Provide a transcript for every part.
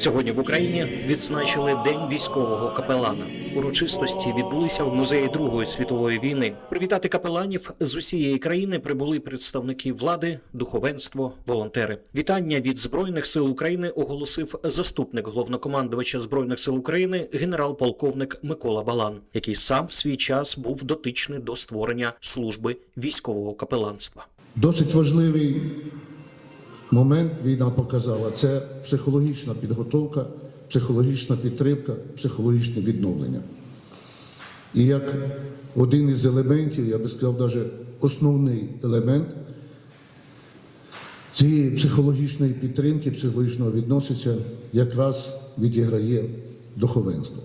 Сьогодні в Україні відзначили День військового капелана. Урочистості відбулися в музеї Другої світової війни. Привітати капеланів з усієї країни прибули представники влади, духовенство, волонтери. Вітання від збройних сил України оголосив заступник головнокомандувача збройних сил України генерал-полковник Микола Балан, який сам в свій час був дотичний до створення служби військового капеланства. Досить важливий момент війна показала це психологічна підготовка, психологічна підтримка, психологічне відновлення. І як один із елементів, я би сказав, навіть основний елемент цієї психологічної підтримки, психологічного відноситься, якраз відіграє духовенство.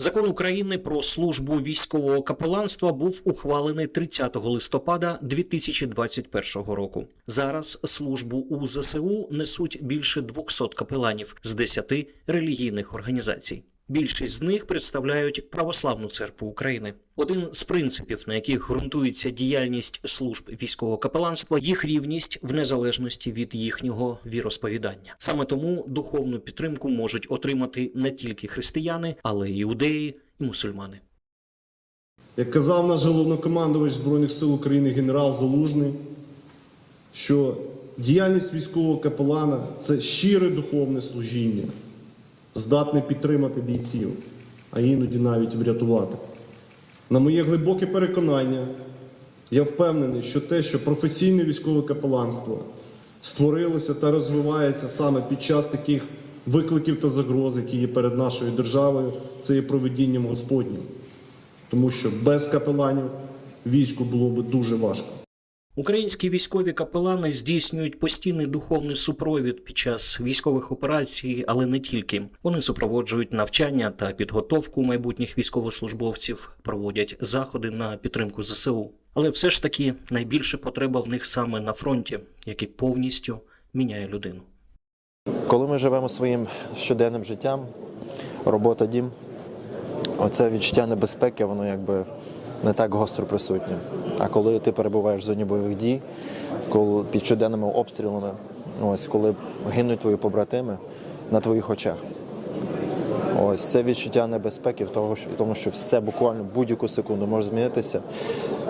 Закон України про службу військового капеланства був ухвалений 30 листопада 2021 року. Зараз службу у ЗСУ несуть більше 200 капеланів з 10 релігійних організацій. Більшість з них представляють православну церкву України. Один з принципів, на яких ґрунтується діяльність служб військового капеланства, їх рівність в незалежності від їхнього віросповідання. Саме тому духовну підтримку можуть отримати не тільки християни, але й іудеї і мусульмани. Як казав наш головнокомандувач Збройних сил України генерал Залужний, що діяльність військового капелана це щире духовне служіння, здатне підтримати бійців, а іноді навіть врятувати. На моє глибоке переконання, я впевнений, що те, що професійне військове капеланство створилося та розвивається саме під час таких викликів та загроз, які є перед нашою державою, це є проведінням Господнім. Тому що без капеланів війську було би дуже важко. Українські військові капелани здійснюють постійний духовний супровід під час військових операцій, але не тільки. Вони супроводжують навчання та підготовку майбутніх військовослужбовців, проводять заходи на підтримку ЗСУ. Але все ж таки найбільша потреба в них саме на фронті, який повністю міняє людину. Коли ми живемо своїм щоденним життям, робота, дім, оце відчуття небезпеки, воно якби не так гостро присутнє. А коли ти перебуваєш в зоні бойових дій, коли під щоденними обстрілами, ось коли гинуть твої побратими на твоїх очах. Ось це відчуття небезпеки в того, тому, що все буквально будь-яку секунду може змінитися,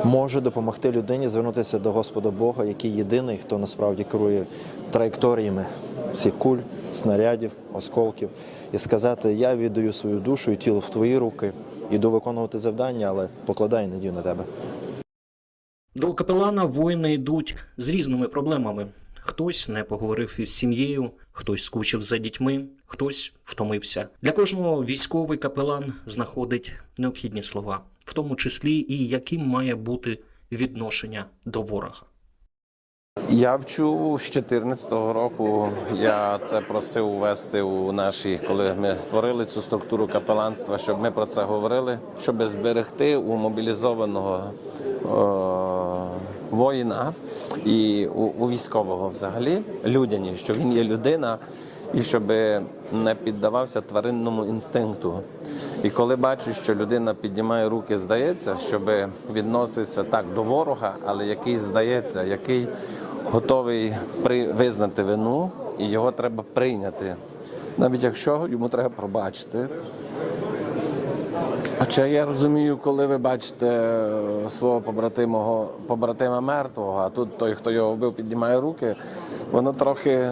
може допомогти людині звернутися до Господа Бога, який єдиний, хто насправді керує траєкторіями всіх куль, снарядів, осколків, і сказати: Я віддаю свою душу і тіло в твої руки, іду виконувати завдання, але покладаю надію на тебе. До капелана воїни йдуть з різними проблемами. Хтось не поговорив із сім'єю, хтось скучив за дітьми, хтось втомився. Для кожного військовий капелан знаходить необхідні слова, в тому числі і яким має бути відношення до ворога. Я вчу з 14-го року. Я це просив ввести у наші, коли ми творили цю структуру капеланства, щоб ми про це говорили, щоб зберегти у мобілізованого о, воїна і у, у військового взагалі людяні, що він є людина, і щоб не піддавався тваринному інстинкту. І коли бачу, що людина піднімає руки, здається, щоб відносився так до ворога, але який здається, який готовий визнати вину, і його треба прийняти, навіть якщо йому треба пробачити. Хоча я розумію, коли ви бачите е, свого побратимого побратима мертвого, а тут той, хто його вбив, піднімає руки, воно трохи.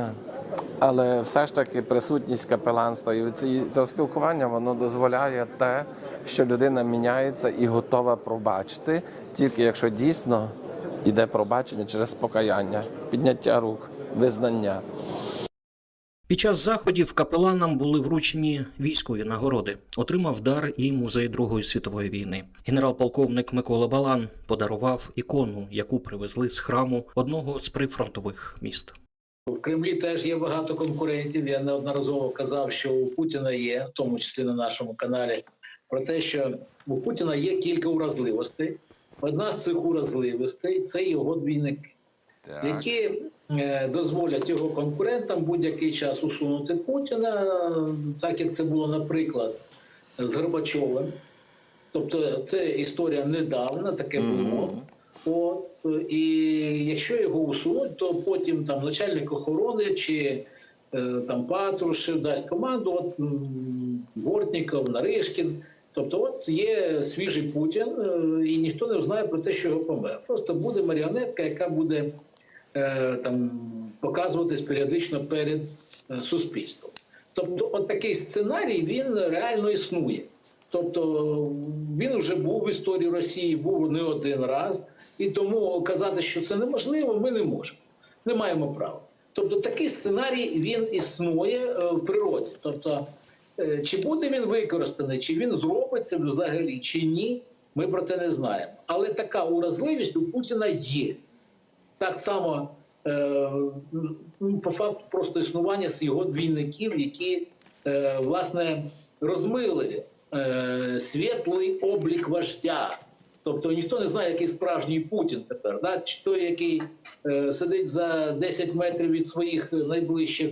Але все ж таки присутність капеланства і це спілкування воно дозволяє те, що людина міняється і готова пробачити, тільки якщо дійсно йде пробачення через покаяння, підняття рук, визнання. Під час заходів капеланам були вручені військові нагороди. Отримав дар і музей Другої світової війни. Генерал-полковник Микола Балан подарував ікону, яку привезли з храму одного з прифронтових міст. В Кремлі теж є багато конкурентів. Я неодноразово казав, що у Путіна є, в тому числі на нашому каналі, про те, що у Путіна є кілька уразливостей. Одна з цих уразливостей це його двійники, які е, дозволять його конкурентам будь-який час усунути Путіна, так як це було, наприклад, з Горбачовим. Тобто, це історія недавна, таке було. От, і якщо його усунуть, то потім там начальник охорони чи е, там Патрушев дасть команду, от Бортніков, Наришкін. Тобто, от є свіжий Путін, е, і ніхто не знає про те, що його помер. Просто буде маріонетка, яка буде е, там показуватись періодично перед е, суспільством. Тобто, от такий сценарій він реально існує. Тобто він вже був в історії Росії, був не один раз, і тому казати, що це неможливо, ми не можемо. Не маємо права. Тобто такий сценарій він існує в природі. Тобто, чи буде він використаний, чи він зробиться взагалі, чи ні, ми про це не знаємо. Але така уразливість у Путіна є. Так само е, ну, по факту просто існування з його двійників, які е, власне розмили е, світлий облік вождя. Тобто ніхто не знає, який справжній Путін тепер, да? чи той, який е, сидить за 10 метрів від своїх найближчих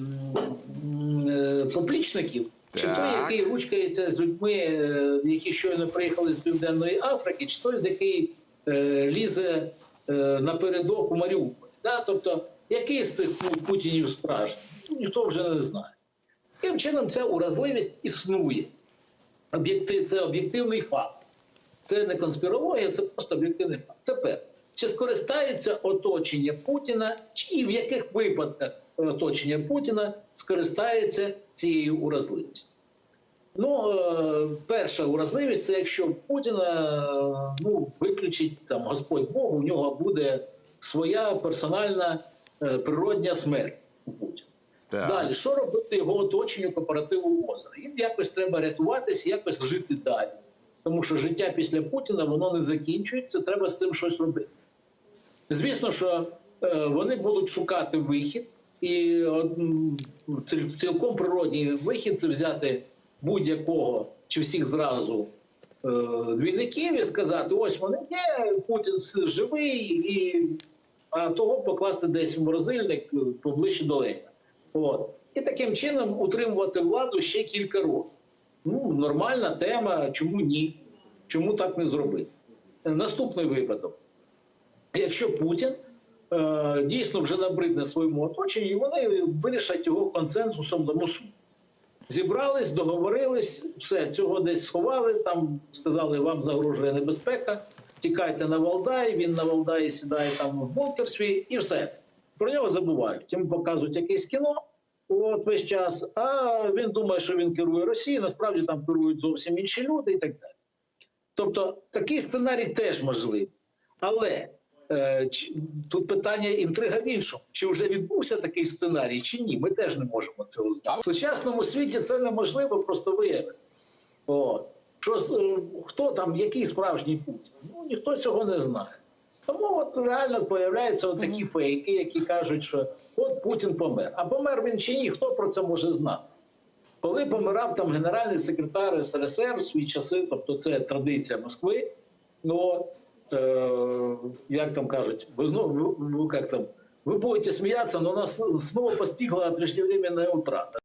м, е, поплічників, чи той, який ручкається з людьми, е, які щойно приїхали з Південної Африки, чи той, з який е, лізе е, напередок у Маріуполі. Да? Тобто, який з цих Путінів справжній? Ну, ніхто вже не знає. Таким чином, ця уразливість існує. Це об'єктивний факт. Це не конспірологія, це просто об'єктивний факт. Тепер, чи скористається оточення Путіна, чи і в яких випадках оточення Путіна скористається цією уразливістю? Ну, е, перша уразливість це якщо Путіна е, ну, виключить там Господь Бог, у нього буде своя персональна е, природня смерть у Путіна. Далі, що робити його оточенню кооперативу озера? Їм якось треба рятуватися, якось жити далі. Тому що життя після Путіна воно не закінчується, треба з цим щось робити. Звісно, що е, вони будуть шукати вихід, і цілком природній вихід це взяти будь-якого чи всіх зразу е, двійників і сказати: ось вони є, Путін живий, і а того покласти десь в морозильник е, поближче до Леніна. От. І таким чином утримувати владу ще кілька років. Ну, нормальна тема, чому ні? Чому так не зробити? Е, Наступний випадок. Якщо Путін дійсно вже набридне своєму оточенню, і вони вирішать його консенсусом до МОСУ. Зібрались, договорились, все, цього десь сховали, там сказали, вам загрожує небезпека, тікайте на Валдай, він на Валдаї сідає там в бункер свій, і все. Про нього забувають. Йому показують якесь кіно, от весь час, а він думає, що він керує Росією, насправді там керують зовсім інші люди і так далі. Тобто такий сценарій теж можливий. Але е, тут питання інтрига в іншому: чи вже відбувся такий сценарій, чи ні? Ми теж не можемо цього знати. В сучасному світі це неможливо просто виявити. От. Що, е, хто там, який справжній Путін? Ну ніхто цього не знає. Тому от реально появляються от такі фейки, які кажуть, що от Путін помер. А помер він чи ні? Хто про це може знати? Коли помирав там генеральний секретар СРСР в свої часи, тобто це традиція Москви, ну е, як там кажуть, ви знову ви, ви, як там, ви будете сміятися, але нас знову постигла преждевременная утрата.